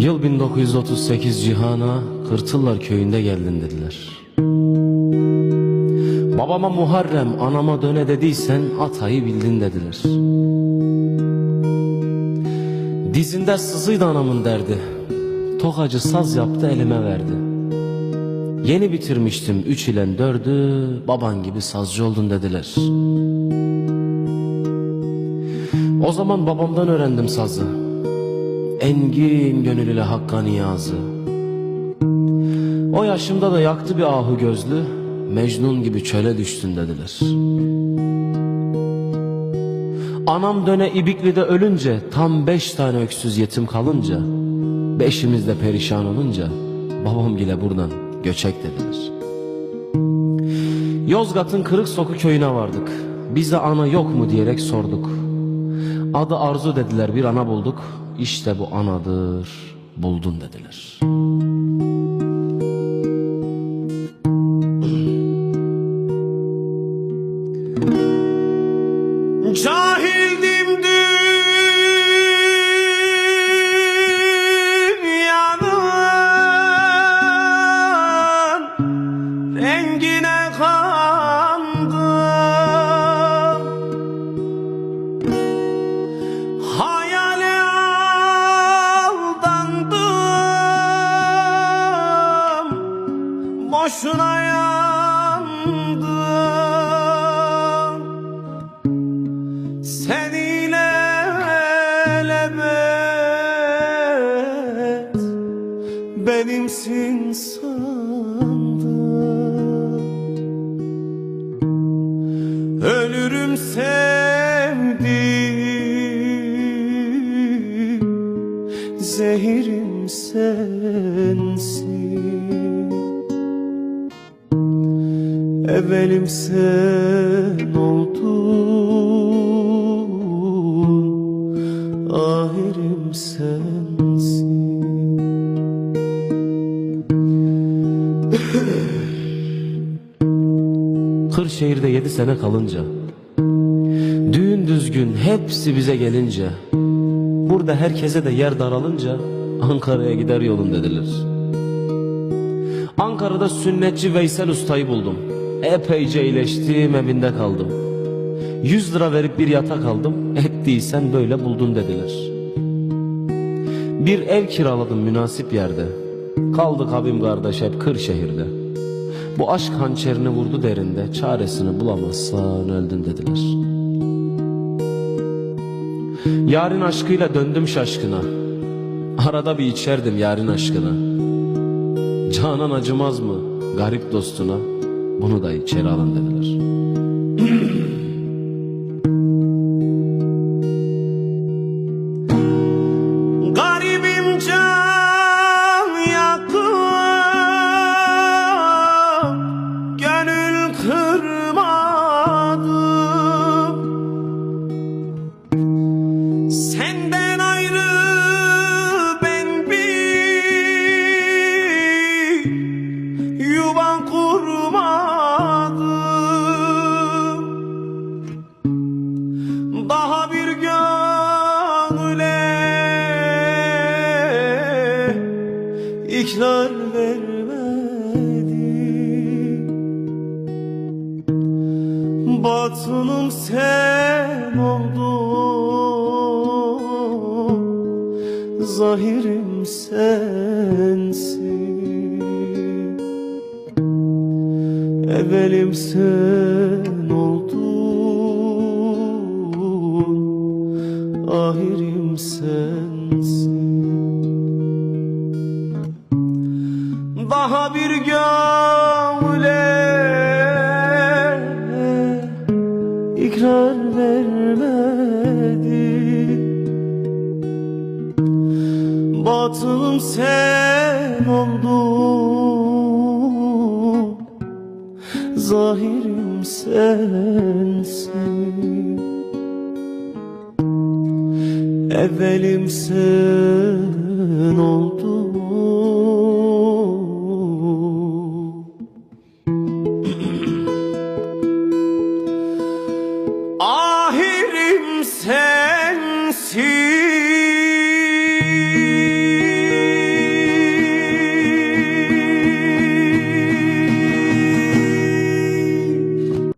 Yıl 1938 Cihana Kırtıllar köyünde geldin dediler. Babama Muharrem anama döne dediysen atayı bildin dediler. Dizinde sızıydı anamın derdi. Tokacı saz yaptı elime verdi. Yeni bitirmiştim üç ile dördü baban gibi sazcı oldun dediler. O zaman babamdan öğrendim sazı. Engin gönül ile Hakk'a niyazı. O yaşımda da yaktı bir ahu gözlü, Mecnun gibi çöle düştün dediler. Anam döne İbikli'de ölünce, tam beş tane öksüz yetim kalınca, beşimiz de perişan olunca, babam bile buradan göçek dediler. Yozgat'ın Kırık Soku köyüne vardık. Bize ana yok mu diyerek sorduk. Adı Arzu dediler bir ana bulduk. İşte bu anadır buldun dediler. Yandım sen benimsin sandım Ölürüm sevdim Zehirim sensin Evelim sen oldun Ahirim sensin Kırşehir'de yedi sene kalınca Düğün düzgün hepsi bize gelince Burada herkese de yer daralınca Ankara'ya gider yolun dediler. Ankara'da sünnetçi Veysel Usta'yı buldum Epeyce iyileştim evinde kaldım. Yüz lira verip bir yatak aldım. Ettiysen böyle buldun dediler. Bir ev kiraladım münasip yerde. Kaldık abim kardeş hep Kırşehir'de. Bu aşk hançerini vurdu derinde Çaresini bulamazsan öldün dediler. Yarın aşkıyla döndüm şaşkına. Arada bir içerdim yarın aşkına Canan acımaz mı garip dostuna Bunu da içeri alın dediler daha bir gönüle ikrar vermedim Batınım sen oldun Zahirim sensin. Evelim sen Ahirim sensin. Daha bir gönüle ikrar vermedim Batılım sen oldun Zahirim sensin Evvelim sen oldun